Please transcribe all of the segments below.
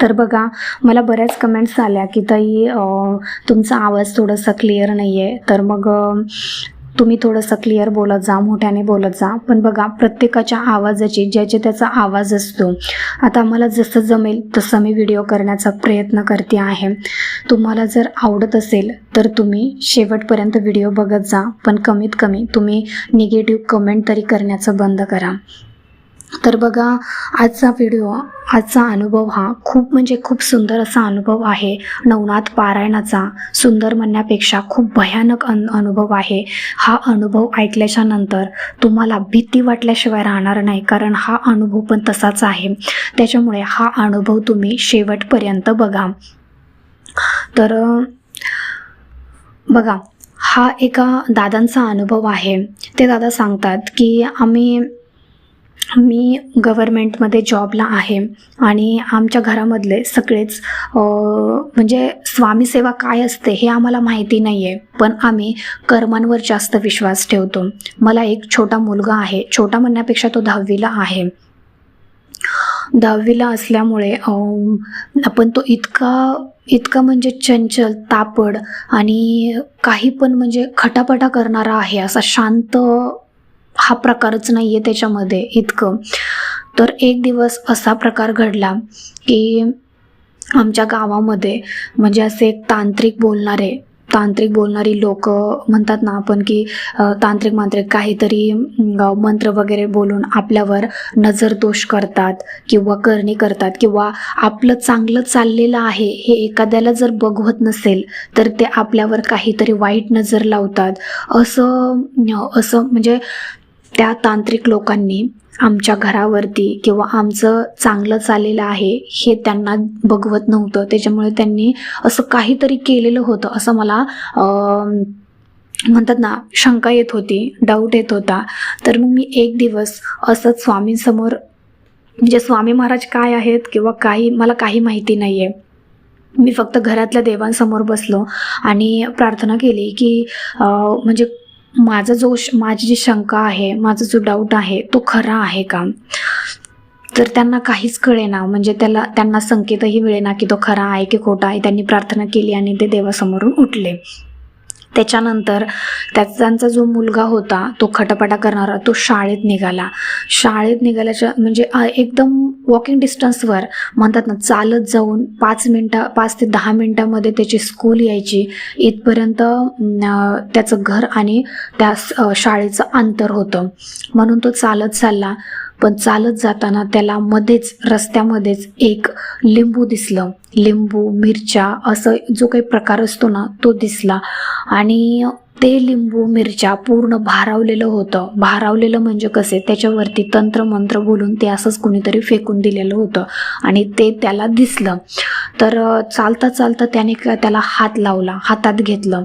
तर बघा मला बऱ्याच कमेंट्स आल्या की ताई तुमचा आवाज थोडासा क्लिअर नाही आहे तर मग तुम्ही थोडंसं क्लिअर बोलत जा मोठ्याने बोलत जा. पण बघा प्रत्येकाच्या आवाजाची ज्याचे त्याचा आवाज असतो. आता मला जसं जमेल तसं मी व्हिडिओ करण्याचा प्रयत्न करते आहे. तुम्हाला जर आवडत असेल तर तुम्ही शेवटपर्यंत व्हिडिओ बघत जा. पण कमीत कमी तुम्ही निगेटिव्ह कमेंट तरी करण्याचं बंद करा. तर बघा आजचा व्हिडिओ आजचा अनुभव हा खूप म्हणजे खूप सुंदर असा अनुभव आहे. नवनाथ पारायणाचा सुंदर म्हणण्यापेक्षा खूप भयानक अन अनुभव आहे. हा अनुभव ऐकल्याच्या नंतर तुम्हाला भीती वाटल्याशिवाय राहणार नाही कारण हा अनुभव पण तसाच आहे. त्याच्यामुळे हा अनुभव तुम्ही शेवटपर्यंत बघा. तर बघा हा एका दादांचा अनुभव आहे. ते दादा सांगतात की आम्ही मी गव्हर्मेंटमध्ये जॉबला आहे आणि आमच्या घरामधले सगळेच म्हणजे स्वामी सेवा काय असते हे आम्हाला माहिती नाही आहे पण आम्ही कर्मांवर जास्त विश्वास ठेवतो. मला एक छोटा मुलगा आहे. छोटा म्हणण्यापेक्षा तो दहावीला आहे. दहावीला असल्यामुळे आपण तो इतका इतका म्हणजे चंचल तापड आणि काही पण म्हणजे खटापटा करणारा आहे. असा शांत हा प्रकारच नाही आहे त्याच्यामध्ये इतकं. तर एक दिवस असा प्रकार घडला की आमच्या गावामध्ये म्हणजे असे एक तांत्रिक बोलणारे तांत्रिक बोलणारी लोक म्हणतात ना आपण की तांत्रिक मांत्रिक काहीतरी मंत्र वगैरे बोलून आपल्यावर नजर दोष करतात किंवा करणी करतात किंवा आपलं चांगलं चाललेलं आहे हे एखाद्याला जर बघवत नसेल तर ते आपल्यावर काहीतरी वाईट नजर लावतात. असं असं म्हणजे त्या तांत्रिक लोकांनी आमच्या घरावरती किंवा आमचं चांगलं चाललेलं आहे हे त्यांना बघवत नव्हतं. त्याच्यामुळे त्यांनी असं काहीतरी केलेलं होतं असं मला म्हणतात ना शंका येत होती डाऊट येत होता. तर मग मी एक दिवस असंच स्वामींसमोर म्हणजे स्वामी महाराज काय आहेत किंवा काही मला काही माहिती नाही आहे मी फक्त घरातल्या देवांसमोर बसलो आणि प्रार्थना केली की म्हणजे माझा जो श- माझी जी शंका आहे माझा जो डाऊट आहे तो खरा आहे का? तर त्यांना काहीच कळेना म्हणजे त्याला त्यांना संकेतही मिळेना की तो खरा आहे की खोटा आहे. त्यांनी प्रार्थना केली आणि ते देवासमोरून उठले. त्याच्यानंतर त्यांचा जो मुलगा होता तो खटापटा करणारा तो शाळेत निघाला. शाळेत निघाल्याच्या म्हणजे एकदम वॉकिंग डिस्टन्सवर म्हणतात ना चालत जाऊन पाच मिनटं पाच ते दहा मिनटामध्ये त्याची स्कूल यायची. इथपर्यंत त्याचं घर आणि त्या स- शाळेचं अंतर होतं. म्हणून तो चालत चालला. पण चालत जाताना त्याला मध्येच रस्त्यामध्येच एक लिंबू दिसलं. लिंबू मिरच्या असं जो काही प्रकार असतो ना तो दिसला. आणि ते लिंबू मिरच्या पूर्ण भारावलेलं होतं. भारावलेलं म्हणजे कसे? त्याच्यावरती तंत्र मंत्र बोलून ते असंच कुणीतरी फेकून दिलेलं होतं. आणि ते त्याला दिसलं. तर चालता चालता त्याने का- त्याला हात लावला. हातात घेतलं.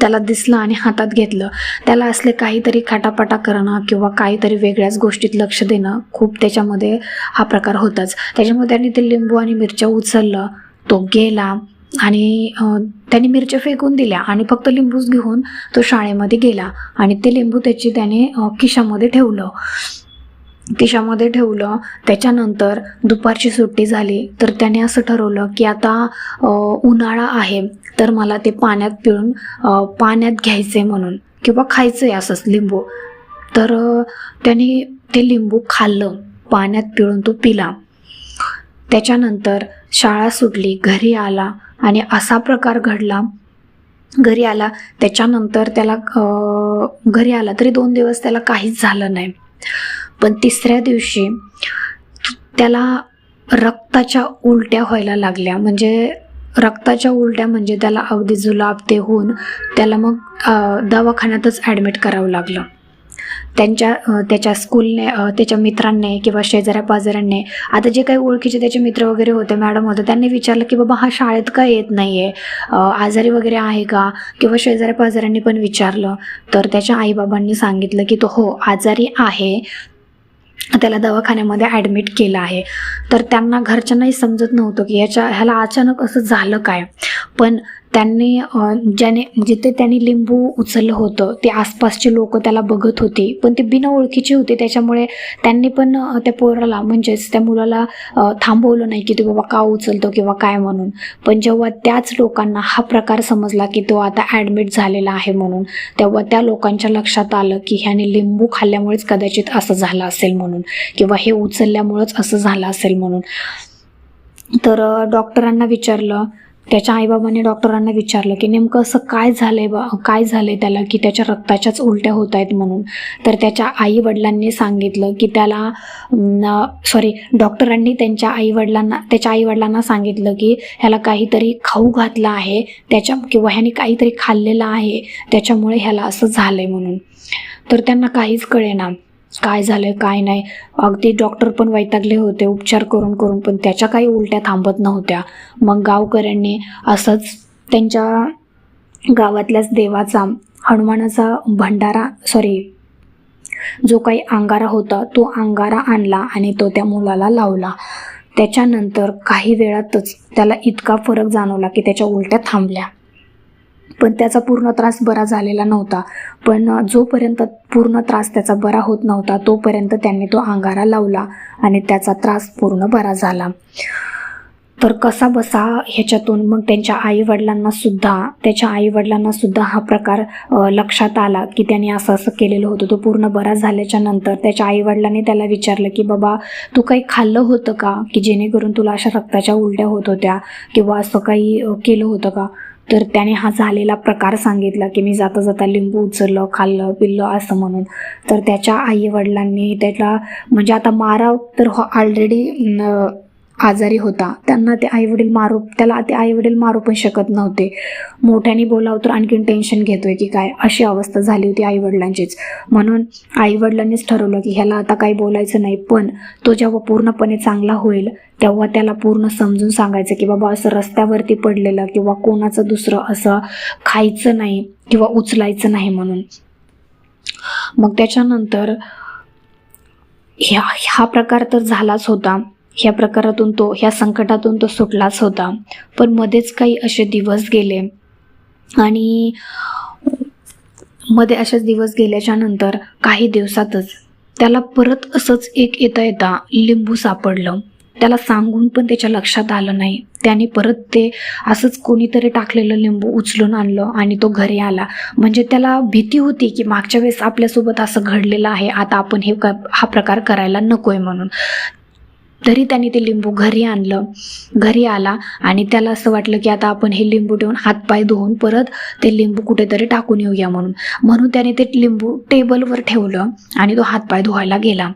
त्याला दिसलं आणि हातात घेतलं. त्याला असले काहीतरी खाटापाटा करणं किंवा काहीतरी वेगळ्याच गोष्टीत लक्ष देणं खूप त्याच्यामध्ये हा प्रकार होताच. त्याच्यामुळे त्यांनी ते लिंबू आणि मिरच्या उचललं तो गेला आणि अं, त्यांनी मिरच्या फेकून दिल्या आणि फक्त लिंबूच घेऊन तो शाळेमध्ये गेला आणि ते लिंबू त्याची त्याने खिशामध्ये ठेवलं. खिशामध्ये ठेवलं त्याच्यानंतर दुपारची सुट्टी झाली तर त्याने असं ठरवलं की आता उन्हाळा आहे तर मला ते पाण्यात पिळून पाण्यात घ्यायचं आहे म्हणून किंवा खायचं आहे असंच लिंबू. तर त्याने ते लिंबू खाल्लं पाण्यात पिळून तो पिला. त्याच्यानंतर शाळा सुटली घरी आला आणि असा प्रकार घडला. घरी आला त्याच्यानंतर त्याला घरी आला तरी दोन दिवस त्याला काहीच झालं नाही. पण तिसऱ्या दिवशी त्याला रक्ताच्या उलट्या व्हायला लागल्या. म्हणजे रक्ताच्या उलट्या म्हणजे त्याला अगदी जुलाब ते होऊन त्याला मग दवाखान्यातच ॲडमिट करावं लागलं. त्यांच्या त्याच्या स्कूलने त्याच्या मित्रांनी किंवा शेजाऱ्या पाजाऱ्यांनी आता जे काही ओळखीचे त्याचे मित्र वगैरे होते मॅडम होते त्यांनी विचारलं की बाबा हा शाळेत का येत नाही आहे आजारी वगैरे आहे का? किंवा शेजाऱ्या पाजाऱ्यांनी पण विचारलं. तर त्याच्या आईबाबांनी सांगितलं की तो हो आजारी आहे त्याला दवाखान्यामध्ये ॲडमिट केलं आहे. तर त्यांना घरच्यांनाही समजत नव्हतं की ह्याच्या ह्याला अचानक असं झालं काय. पण त्यांनी ज्याने जिथे त्यांनी लिंबू उचललं होतं ते आसपासचे लोक त्याला बघत होते. पण ते बिना ओळखीचे होते. त्याच्यामुळे त्यांनी पण त्या पोराला म्हणजेच त्या मुलाला थांबवलं नाही की तो बाबा का उचलतो किंवा काय म्हणून? पण जेव्हा त्याच लोकांना हा प्रकार समजला की तो आता ॲडमिट झालेला आहे म्हणून तेव्हा त्या लोकांच्या लक्षात आलं की ह्याने लिंबू खाल्ल्यामुळेच कदाचित असं झालं असेल म्हणून किंवा हे उचलल्यामुळंच असं झालं असेल म्हणून. तर डॉक्टरांना विचारलं त्याच्या आईबाबांनी डॉक्टरांना विचारलं की नेमकं असं काय झालंय बा काय झालंय त्याला की त्याच्या रक्ताच्याच उलट्या होत आहेत म्हणून. तर त्याच्या आई वडिलांनी सांगितलं की त्याला सॉरी डॉक्टरांनी त्यांच्या आई वडिलांना त्याच्या आई वडिलांना सांगितलं की ह्याला काहीतरी खाऊ घातलं आहे त्याच्या किंवा ह्याने काहीतरी खाल्लेलं आहे त्याच्यामुळे ह्याला असं झालंय म्हणून. तर त्यांना काहीच कळेना. काय झालं काय नाही. अगदी डॉक्टर पण वैतागले होते उपचार करून करून पण त्याच्या काही उलट्या थांबत नव्हत्या. मग गावकऱ्यांनी असंच त्यांच्या गावातल्याच देवाचा हनुमानाचा भंडारा सॉरी जो काही अंगारा होता तो अंगारा आणला आणि तो त्या मुलाला लावला. त्याच्यानंतर काही वेळातच त्याला इतका फरक जाणवला की त्याच्या उलट्या थांबल्या. पण त्याचा पूर्ण त्रास बरा झालेला नव्हता. पण जोपर्यंत पूर्ण त्रास त्याचा बरा होत नव्हता तोपर्यंत त्यांनी तो अंगारा लावला आणि त्याचा त्रास पूर्ण बरा झाला. तर कसा बसा ह्याच्यातून मग त्यांच्या आईवडिलांना सुद्धा त्याच्या आईवडिलांना सुद्धा हा प्रकार लक्षात आला की त्याने असं असं केलेलं होतं. तो पूर्ण बरा झाल्याच्यानंतर त्याच्या आईवडिलांनी त्याला विचारलं की बाबा तू काही खाल्लं होतं का? की जेणेकरून तुला अशा रक्ताच्या उलट्या होत होत्या किंवा असं काही केलं होतं का? तर त्याने हा झालेला प्रकार सांगितला की मी जाता जाता लिंबू उचललं खाल्लं पिल्लं असं म्हणून. तर त्याच्या आई वडिलांनी त्याला म्हणजे आता माराव तर हो ऑलरेडी आजारी होता. त्यांना ते आईवडील मारू त्याला ते आईवडील मारू पण शकत नव्हते. मोठ्याने बोलावं तर आणखीन टेन्शन घेतोय की काय? अशी अवस्था झाली होती आईवडिलांचीच. म्हणून आईवडिलांनीच ठरवलं की ह्याला आता काही बोलायचं नाही पण तो जेव्हा पूर्णपणे चांगला होईल तेव्हा त्याला पूर्ण समजून सांगायचं की बाबा असं रस्त्यावरती पडलेलं किंवा कोणाचं दुसरं असं खायचं नाही किंवा उचलायचं नाही म्हणून. मग त्याच्यानंतर ह्या हा प्रकार तर झालाच होता. ह्या प्रकारातून तो ह्या संकटातून तो सुटलाच होता. पण मध्येच काही असे दिवस गेले. आणि मध्ये असेच दिवस गेल्याच्यानंतर काही दिवसातच त्याला परत असंच एक येता येता लिंबू सापडलं. त्याला सांगून पण त्याच्या लक्षात आलं नाही. त्याने परत ते असंच कोणीतरी टाकलेलं लिंबू उचलून आणलं आणि तो घरी आला. म्हणजे त्याला भीती होती की मागच्या वेळेस आपल्यासोबत असं घडलेलं आहे. आता आपण हे क हा प्रकार करायला नको आहे म्हणून. तरी त्याने ते लिंबू घरी आणलं घरी आला आणि त्याला असं वाटलं की आता आपण हे लिंबू ठेवून हातपाय धुवून परत ते लिंबू कुठेतरी टाकून येऊया म्हणून. म्हणून त्याने ते लिंबू टेबलवर ठेवलं आणि तो हातपाय धुवायला गेला.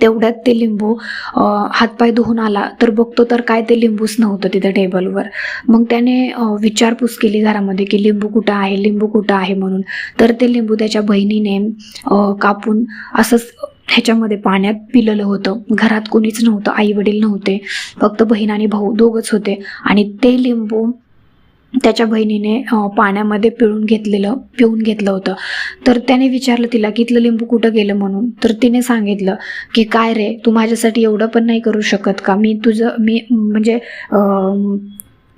तेवढ्यात ते लिंबू हातपाय धुवून आला तर बघतो तर काय ते लिंबूच नव्हतं तिथं टेबलवर. मग त्याने विचारपूस केली घरामध्ये की लिंबू कुठं आहे लिंबू कुठं आहे म्हणून. तर ते लिंबू त्याच्या बहिणीने कापून असंच ह्याच्यामध्ये पाण्यात पिलेलं होतं. घरात कोणीच नव्हतं आई वडील नव्हते. फक्त बहीण आणि भाऊ दोघंच होते. आणि ते लिंबू त्याच्या बहिणीने पाण्यामध्ये पिळून घेतलेलं पिऊन घेतलं होतं. तर त्याने विचारलं तिला की इथलं लिंबू कुठं गेलं म्हणून? तर तिने सांगितलं की काय रे तू माझ्यासाठी एवढं पण नाही करू शकत का? मी तुझं मी म्हणजे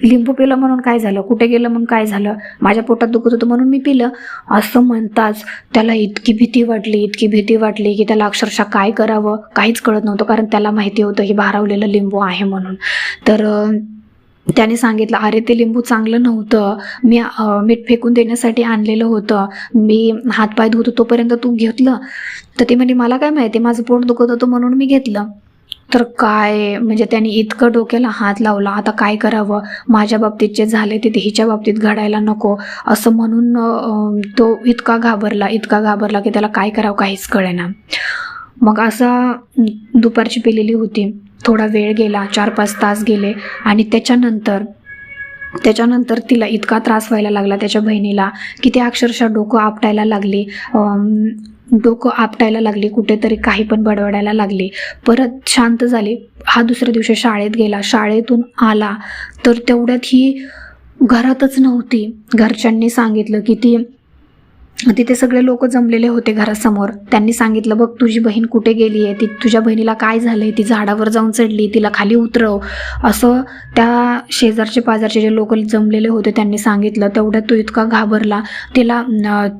लिंबू पिलं म्हणून काय झालं? कुठे गेलं म्हणून काय झालं? माझ्या पोटात दुखत होतं म्हणून मी पिलं. असं म्हणताच त्याला इतकी भीती वाटली इतकी भीती वाटली की त्याला अक्षरशः काय करावं? काहीच कळत नव्हतं कारण त्याला माहिती होतं हे भारावलेलं लिंबू आहे म्हणून. तर त्याने सांगितलं अरे ते लिंबू चांगलं नव्हतं. मी मीठ फेकून देण्यासाठी आणलेलं होतं. मी हातपाय धुत तोपर्यंत तू घेतलं? तर ते म्हणे मला काय माहिती माझं पोट दुखत होतं म्हणून मी घेतलं. तर काय म्हणजे त्याने इतकं डोक्याला हात लावला आता काय करावं? माझ्या बाबतीत जे झाले ते हिच्या बाबतीत घडायला नको. असं म्हणून तो इतका घाबरला इतका घाबरला की त्याला काय करावं काहीच कळेना. मग असा दुपारची पेलेली होती. थोडा वेळ गेला चार पाच तास गेले आणि त्याच्यानंतर त्याच्यानंतर तिला इतका त्रास व्हायला लागला त्याच्या बहिणीला की ते अक्षरशः डोकं आपटायला लागली. डोकं आपटायला लागली कुठेतरी काही पण बडबडायला लागली. परत शांत झाली. हा दुसऱ्या दिवशी शाळेत गेला. शाळेतून आला. तर तेवढ्यात ही घरातच नव्हती. घरच्यांनी सांगितलं की ती तिथे सगळे लोक जमलेले होते घरासमोर. त्यांनी सांगितलं बघ तुझी बहीण कुठे गेली आहे? ती तुझ्या बहिणीला काय झालंय? ती झाडावर जाऊन चढली तिला खाली उतरव. असं त्या शेजारचे पाजारचे जे लोक जमलेले होते त्यांनी सांगितलं तेवढ्यात तो इतका घाबरला. तिला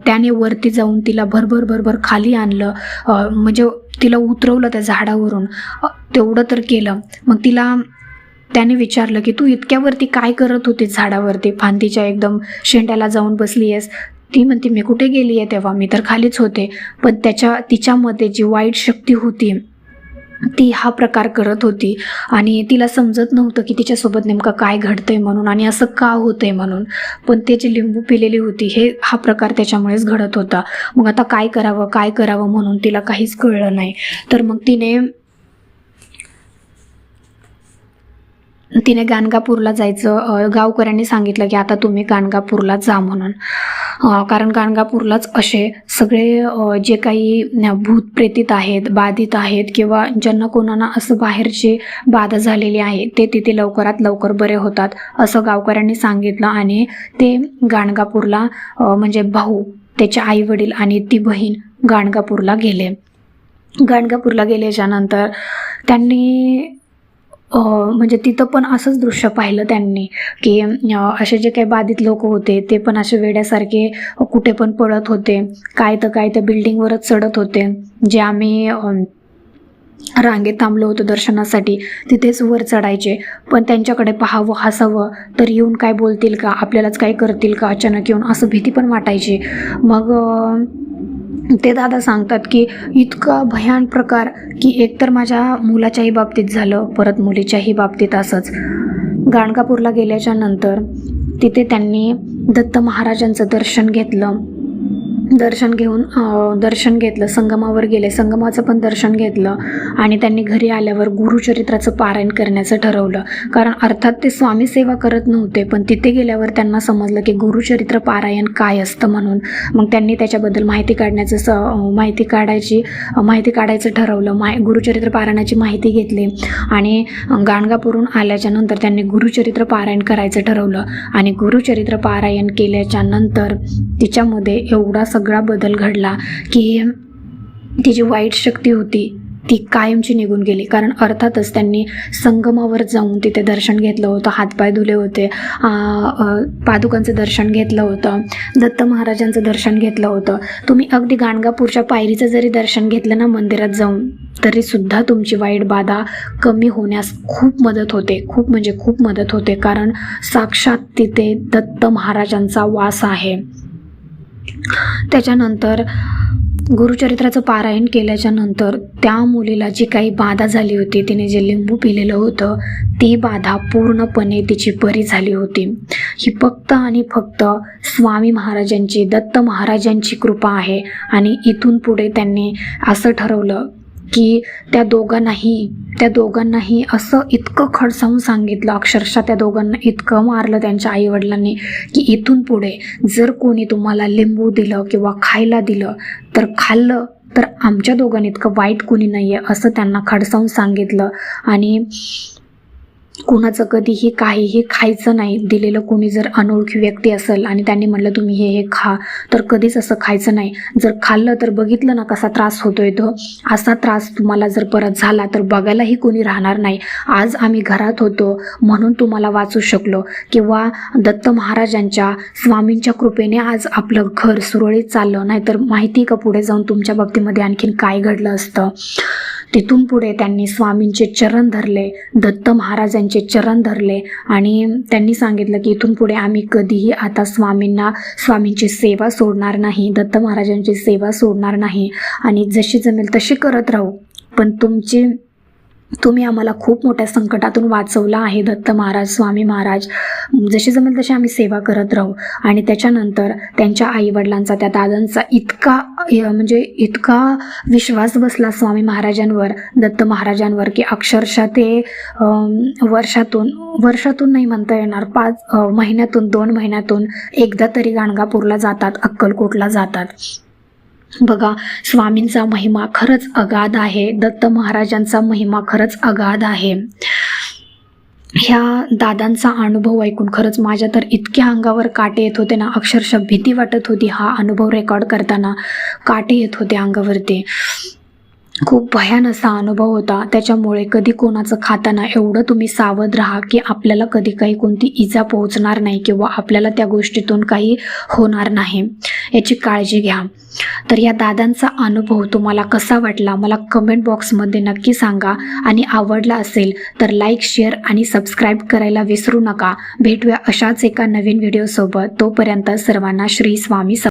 त्याने वरती जाऊन तिला भरभर भरभर खाली आणलं. म्हणजे तिला उतरवलं त्या झाडावरून. तेवढं तर केलं. मग तिला त्याने विचारलं की तू इतक्यावरती काय करत होतीस झाडावरती? फांदीच्या एकदम शेंड्याला जाऊन बसली आहेस. ती म्हणते मी कुठे गेली आहे तेव्हा? मी तर खालीच होते. पण त्याच्या तिच्यामध्ये जी वाईट शक्ती होती ती हा प्रकार करत होती. आणि तिला समजत नव्हतं की तिच्यासोबत नेमकं काय घडतंय म्हणून आणि असं का होतंय म्हणून. पण ते जे लिंबू पिलेली होती हे हा प्रकार त्याच्यामुळेच घडत होता. मग आता काय करावं काय करावं म्हणून तिला काहीच कळलं नाही. तर मग तिने तिने गाणगापूरला जायचं गावकऱ्यांनी सांगितलं की आता तुम्ही गाणगापूरला जा म्हणून. कारण गाणगापूरलाच असे सगळे जे काही न, भूत प्रेतित आहेत बाधित आहेत किंवा ज्यांना कोणाला असं बाहेरची बाधा झालेली आहे ते तिथे लवकरात लवकर बरे होतात असं गावकऱ्यांनी सांगितलं आणि ते गाणगापूरला म्हणजे भाऊ त्याचे आई वडील आणि ती बहीण गाणगापूरला गेले. गाणगापूरला गेल्याच्यानंतर त्यांनी म्हणजे तिथं पण असंच दृश्य पाहिलं त्यांनी की असे जे काही बाधित लोक होते ते पण असे वेड्यासारखे कुठे पण पळत होते काय तर काय त्या बिल्डिंगवरच चढत होते. जे आम्ही रांगेत थांबलो होतो दर्शनासाठी तिथेच वर चढायचे. पण त्यांच्याकडे पाहावं हसावं तर येऊन काय बोलतील का आपल्यालाच काय करतील का अचानक येऊन असं भीती पण वाटायची. मग ते दादा सांगतात की इतका भयान प्रकार की एकतर माझ्या मुलाच्याही बाबतीत झालं परत मुलीच्याही बाबतीत असंच. गाणगापूरला गेल्याच्यानंतर तिथे त्यांनी दत्त महाराजांचं दर्शन घेतलं. दर्शन घेऊन दर्शन घेतलं संगमावर गेले. संगमाचं पण दर्शन घेतलं आणि त्यांनी घरी आल्यावर गुरुचरित्राचं पारायण करण्याचं ठरवलं. कारण अर्थात ते स्वामी सेवा करत नव्हते पण तिथे गेल्यावर त्यांना समजलं की गुरुचरित्र पारायण काय असतं म्हणून. मग त्यांनी त्याच्याबद्दल माहिती काढण्याचं स माहिती काढायची माहिती काढायचं ठरवलं. माय गुरुचरित्र पारायणाची माहिती घेतली आणि गाणगापूरून आल्याच्यानंतर त्यांनी गुरुचरित्र पारायण करायचं ठरवलं. आणि गुरुचरित्र पारायण केल्याच्यानंतर तिच्यामध्ये एवढा सगळा बदल घडला की ती जी वाईट शक्ती होती ती कायमची निघून गेली. कारण अर्थातच त्यांनी संगमावर जाऊन तिथे दर्शन घेतलं होतं हातपाय धुले होते पादुकांचं दर्शन घेतलं होतं दत्त महाराजांचं दर्शन घेतलं होतं. तुम्ही अगदी गाणगापूरच्या पायरीचं जरी दर्शन घेतलं ना मंदिरात जाऊन तरी सुद्धा तुमची वाईट बाधा कमी होण्यास खूप मदत होते. खूप म्हणजे खूप मदत होते. कारण साक्षात तिथे दत्त महाराजांचा वास आहे. त्याच्यानंतर गुरुचरित्राचं पारायण केल्याच्यानंतर त्या मुलीला जी काही बाधा झाली होती तिने जे लिंबू पिलेलं होतं ती बाधा पूर्णपणे तिची बरी झाली होती. ही फक्त आणि फक्त स्वामी महाराजांची दत्त महाराजांची कृपा आहे आणि इथून पुढे त्यांनी असं ठरवलं की त्या दोघांनाही त्या दोघांनाही असं इतकं खडसावून सांगितलं अक्षरशः त्या दोघांना इतकं मारलं त्यांच्या आईवडिलांनी की इथून पुढे जर कोणी तुम्हाला लिंबू दिलं किंवा खायला दिलं तर खाल्लं तर आमच्या दोघांनी इतकं वाईट कोणी नाही आहे असं त्यांना खडसावून सांगितलं. आणि कुणाचं कधीही काहीही खायचं नाही दिलेलं कोणी जर अनोळखी व्यक्ती असेल आणि त्यांनी म्हणलं तुम्ही हे हे खा तर कधीच असं खायचं नाही. जर खाल्लं तर बघितलं ना कसा त्रास होतोय तो. असा त्रास तुम्हाला जर परत झाला तर बघायलाही कोणी राहणार नाही. आज आम्ही घरात होतो म्हणून तुम्हाला वाचू शकलो. किंवा दत्त महाराजांच्या स्वामींच्या कृपेने आज आपलं घर सुरळीत चाललं. नाहीतर माहिती का पुढे जाऊन तुमच्या बाबतीमध्ये आणखीन काय घडलं असतं? तिथून पुढे त्यांनी स्वामींचे चरण धरले दत्त महाराजांचे चरण धरले आणि त्यांनी सांगितलं की इथून पुढे आम्ही कधीही आता स्वामींना स्वामींची सेवा सोडणार नाही दत्त महाराजांची सेवा सोडणार नाही आणि जशी जमेल तशी करत राहू. पण तुमची तुम्ही आम्हाला खूप मोठ्या संकटातून वाचवला आहे दत्त महाराज स्वामी महाराज. जशी जमेल तशी आम्ही सेवा करत राहू. आणि त्याच्यानंतर त्यांच्या आईवडिलांचा त्या दादांचा इतका म्हणजे इतका विश्वास बसला स्वामी महाराजांवर दत्त महाराजांवर की अक्षरशः ते वर्षातून वर्षातून नाही म्हणता येणार पाच महिन्यातून दोन महिन्यातून एकदा तरी गाणगापूरला जातात अक्कलकोटला जातात. बघा स्वामींचा महिमा खरंच अगाध आहे दत्त महाराजांचा महिमा खरंच अगाध आहे. ह्या दादांचा अनुभव ऐकून खरंच माझ्या तर इतक्या अंगावर काटे येत होते ना अक्षरशः भीती वाटत होती हा अनुभव रेकॉर्ड करताना. काटे येत होते अंगावरती. खूप भयान असा अनुभव होता. त्याच्यामुळे कधी कोणाचं खाताना एवढं तुम्ही सावध राहा की आपल्याला कधी काही कोणती इजा पोहोचणार नाही किंवा आपल्याला त्या गोष्टीतून काही होणार नाही. याची काळजी घ्या. तर या दादांचा अनुभव तुम्हाला कसा वाटला? मला कमेंट बॉक्समध्ये नक्की सांगा. आणि आवडला असेल तर लाईक शेअर आणि सबस्क्राईब करायला विसरू नका. भेटूया अशाच एका नवीन व्हिडिओसोबत तोपर्यंत सर्वांना श्री स्वामी